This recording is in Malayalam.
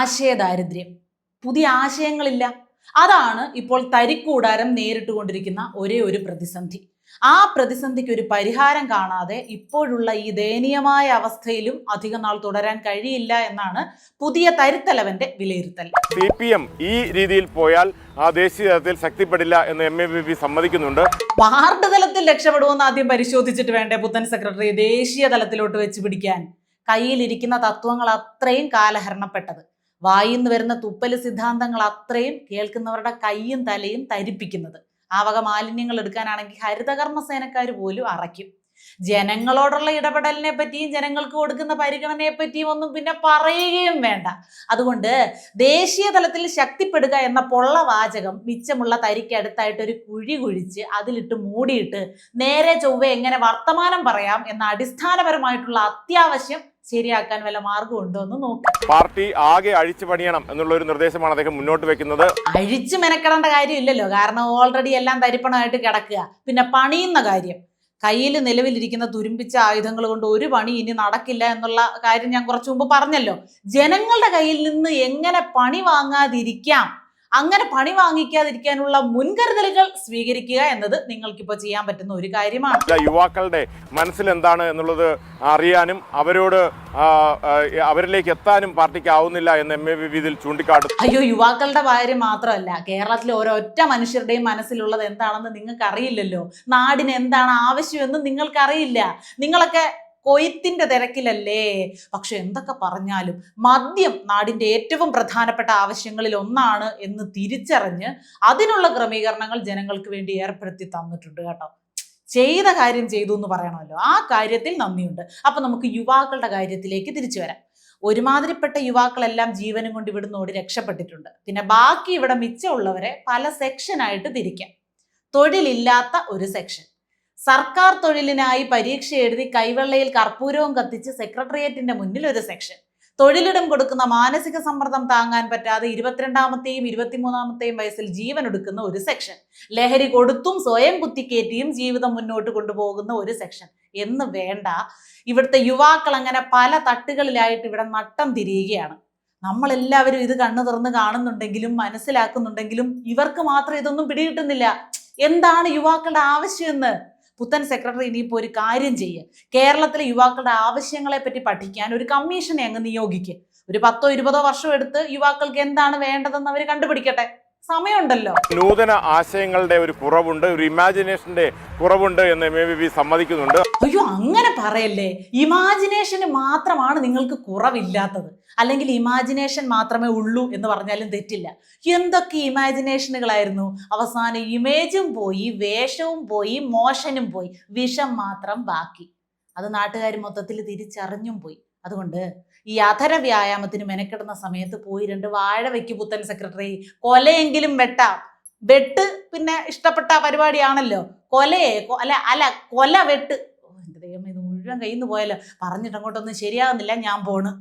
ആശയദാരിദ്ര്യം. പുതിയ ആശയങ്ങളില്ല. അതാണ് ഇപ്പോൾ തരിക്കൂടാരം നേരിട്ടുകൊണ്ടിരിക്കുന്ന ഒരേ ഒരു പ്രതിസന്ധി. ആ പ്രതിസന്ധിക്ക് ഒരു പരിഹാരം കാണാതെ ഇപ്പോഴുള്ള ഈ ദയനീയമായ അവസ്ഥയിലും അധിക നാൾ തുടരാൻ കഴിയില്ല എന്നാണ് പുതിയ തരുത്തലവന്റെ വിലയിരുത്തൽ. സി പി എം ഈ രീതിയിൽ പോയാൽ ആ ദേശീയ തലത്തിൽ ശക്തിപ്പെടില്ല എന്ന് എം എ ബി പി സമ്മതിക്കുന്നുണ്ട്. വാർഡ് തലത്തിൽ രക്ഷപ്പെടുമെന്ന് ആദ്യം പരിശോധിച്ചിട്ട് വേണ്ടേ പുത്തൻ സെക്രട്ടറി ദേശീയ തലത്തിലോട്ട് വെച്ച് പിടിക്കാൻ? കയ്യിലിരിക്കുന്ന തത്വങ്ങൾ അത്രയും കാലഹരണപ്പെട്ടത്. വായിന്ന് വരുന്ന തുപ്പൽ സിദ്ധാന്തങ്ങൾ അത്രയും കേൾക്കുന്നവരുടെ കൈയും തലയും തരിപ്പിക്കുന്നത്. ആ വക മാലിന്യങ്ങൾ എടുക്കാനാണെങ്കിൽ ഹരിതകർമ്മ സേനക്കാർ പോലും അറയ്ക്കും. ജനങ്ങളോടുള്ള ഇടപെടലിനെ പറ്റിയും ജനങ്ങൾക്ക് കൊടുക്കുന്ന പരിഗണനയെ പറ്റിയും ഒന്നും പിന്നെ പറയുകയും വേണ്ട. അതുകൊണ്ട് ദേശീയ തലത്തിൽ ശക്തിപ്പെടുക എന്ന പൊള്ള വാചകം മിച്ചമുള്ള തരിക്കടുത്തായിട്ട് ഒരു കുഴി കുഴിച്ച് അതിലിട്ട് മൂടിയിട്ട് നേരെ ചൊവ്വ എങ്ങനെ വർത്തമാനം പറയാം എന്ന അടിസ്ഥാനപരമായിട്ടുള്ള അത്യാവശ്യം ശരിയാക്കാൻ വല്ല മാർഗമുണ്ടോ എന്ന് നോക്കാം. പാർട്ടി ആകെ അഴിച്ചു പണിയണം എന്നുള്ള ഒരു നിർദ്ദേശമാണ് അദ്ദേഹം മുന്നോട്ട് വെക്കുന്നത്. അഴിച്ചു മെനക്കെടേണ്ട കാര്യമില്ലല്ലോ. കാരണം ഓൾറെഡി എല്ലാം തരിപ്പണമായിട്ട് കിടക്കുക. പിന്നെ പണിയുന്ന കാര്യം. കയ്യിൽ നിലവിലിരിക്കുന്ന തുരുമ്പിച്ച ആയുധങ്ങൾ കൊണ്ട് ഒരു പണി ഇനി നടക്കില്ല എന്നുള്ള കാര്യം ഞാൻ കുറച്ചു മുമ്പ് പറഞ്ഞല്ലോ. ജനങ്ങളുടെ കയ്യിൽ നിന്ന് എങ്ങനെ പണി വാങ്ങാതിരിക്കാം? അങ്ങനെ പണി വാങ്ങിക്കാതിരിക്കാനുള്ള മുൻകരുതലുകൾ സ്വീകരിക്കുക എന്നത് നിങ്ങൾക്കിപ്പോൾ ചെയ്യാൻ പറ്റുന്ന ഒരു കാര്യമാണ്. യുവാക്കളുടെ മനസ്സിൽ എന്താണ് എന്നുള്ളത് അറിയാനും അവരോട് അവരിലേക്ക് എത്താനും പാർട്ടിക്ക് ആവുന്നില്ല എന്ന് എം എ വിധിയിൽ ചൂണ്ടിക്കാട്ടും അയ്യോ യുവാക്കളുടെ കാര്യം മാത്രമല്ല കേരളത്തിലെ ഓരോറ്റ മനുഷ്യരുടെയും മനസ്സിലുള്ളത് എന്താണെന്ന് നിങ്ങൾക്ക് അറിയില്ലല്ലോ നാടിന് എന്താണ് ആവശ്യമെന്ന് നിങ്ങൾക്കറിയില്ല. നിങ്ങളൊക്കെ കൊയ്ത്തിന്റെ തിരക്കിലല്ലേ? പക്ഷെ എന്തൊക്കെ പറഞ്ഞാലും മദ്യം നാടിന്റെ ഏറ്റവും പ്രധാനപ്പെട്ട ആവശ്യങ്ങളിൽ ഒന്നാണ് എന്ന് തിരിച്ചറിഞ്ഞ് അതിനുള്ള ക്രമീകരണങ്ങൾ ജനങ്ങൾക്ക് വേണ്ടി ഏർപ്പെടുത്തി തന്നിട്ടുണ്ട് കേട്ടോ. ചെയ്ത കാര്യം ചെയ്തു എന്ന് പറയണമല്ലോ. ആ കാര്യത്തിൽ നന്ദിയുണ്ട്. അപ്പൊ നമുക്ക് യുവാക്കളുടെ കാര്യത്തിലേക്ക് തിരിച്ചു വരാം. ഒരുമാതിരിപ്പെട്ട യുവാക്കളെല്ലാം ജീവനും കൊണ്ട് ഇവിടുന്ന് ഓടി രക്ഷപ്പെട്ടിട്ടുണ്ട്. പിന്നെ ബാക്കി ഇവിടെ മിച്ചമുള്ളവരെ പല സെക്ഷനായിട്ട് തിരിക്കാം. തൊഴിലില്ലാത്ത ഒരു സെക്ഷൻ. സർക്കാർ തൊഴിലിനായി പരീക്ഷ എഴുതി കൈവെള്ളയിൽ കർപ്പൂരവും കത്തിച്ച് സെക്രട്ടേറിയറ്റിന്റെ മുന്നിൽ ഒരു സെക്ഷൻ. തൊഴിലിടം കൊടുക്കുന്ന മാനസിക സമ്മർദ്ദം താങ്ങാൻ പറ്റാതെ ഇരുപത്തിരണ്ടാമത്തെയും ഇരുപത്തിമൂന്നാമത്തെയും വയസ്സിൽ ജീവൻ എടുക്കുന്ന ഒരു സെക്ഷൻ. ലഹരി കൊടുത്തും സ്വയം കുത്തിക്കേറ്റിയും ജീവിതം മുന്നോട്ട് കൊണ്ടുപോകുന്ന ഒരു സെക്ഷൻ. എന്ന് വേണ്ട. ഇവിടുത്തെ യുവാക്കൾ അങ്ങനെ പല തട്ടുകളിലായിട്ട് ഇവിടെ നട്ടം തിരിയുകയാണ്. നമ്മളെല്ലാവരും ഇത് കണ്ണു തുറന്ന് കാണുന്നുണ്ടെങ്കിലും മനസ്സിലാക്കുന്നുണ്ടെങ്കിലും ഇവർക്ക് മാത്രം ഇതൊന്നും പിടികിട്ടുന്നില്ല. എന്താണ് യുവാക്കളുടെ ആവശ്യമെന്ന് പുത്തൻ സെക്രട്ടറി ഇനിയിപ്പോൾ ഒരു കാര്യം ചെയ്യുക കേരളത്തിലെ യുവാക്കളുടെ ആവശ്യങ്ങളെ പറ്റി പഠിക്കാൻ ഒരു കമ്മീഷനെ അങ്ങ് നിയോഗിക്കുക ഒരു പത്തോ ഇരുപതോ വർഷം എടുത്ത് യുവാക്കൾക്ക് എന്താണ് വേണ്ടതെന്ന് അവർ കണ്ടുപിടിക്കട്ടെ. സമയമുണ്ടല്ലോ. നൂതന ആശയങ്ങളുടെ ഒരു കുറവുണ്ട് ഒരു ഇമാജിനേഷന്റെ കുറവുണ്ട് എന്ന് എം എ ബി സമ്മതിക്കുന്നുണ്ട്. അങ്ങനെ പറയല്ലേ? ഇമാജിനേഷന് മാത്രമാണ് നിങ്ങൾക്ക് കുറവില്ലാത്തത്. അല്ലെങ്കിൽ ഇമാജിനേഷൻ മാത്രമേ ഉള്ളൂ എന്ന് പറഞ്ഞാലും തെറ്റില്ല. എന്തൊക്കെ ഇമാജിനേഷനുകളായിരുന്നു അവസാനം ഇമേജും പോയി വേഷവും പോയി മോഷനും പോയി. വിഷം മാത്രം ബാക്കി. അത് നാട്ടുകാർ മൊത്തത്തിൽ തിരിച്ചറിഞ്ഞും പോയി. അതുകൊണ്ട് ഈ അധര വ്യായാമത്തിന് മെനക്കെടുന്ന സമയത്ത് പോയി രണ്ട് വാഴ വെക്കി പുത്തൻ സെക്രട്ടറി കൊലയെങ്കിലും വെട്ടാം. വെട്ട് പിന്നെ ഇഷ്ടപ്പെട്ട പരിപാടിയാണല്ലോ. കൊലയെ അല്ല അല്ല കൊല വെട്ട്. ദൈവം ഇത് മുഴുവൻ കയ്യിൽ നിന്ന് പോയല്ലോ പറഞ്ഞിട്ട് അങ്ങോട്ടൊന്നും ശരിയാകുന്നില്ല ഞാൻ പോണ്.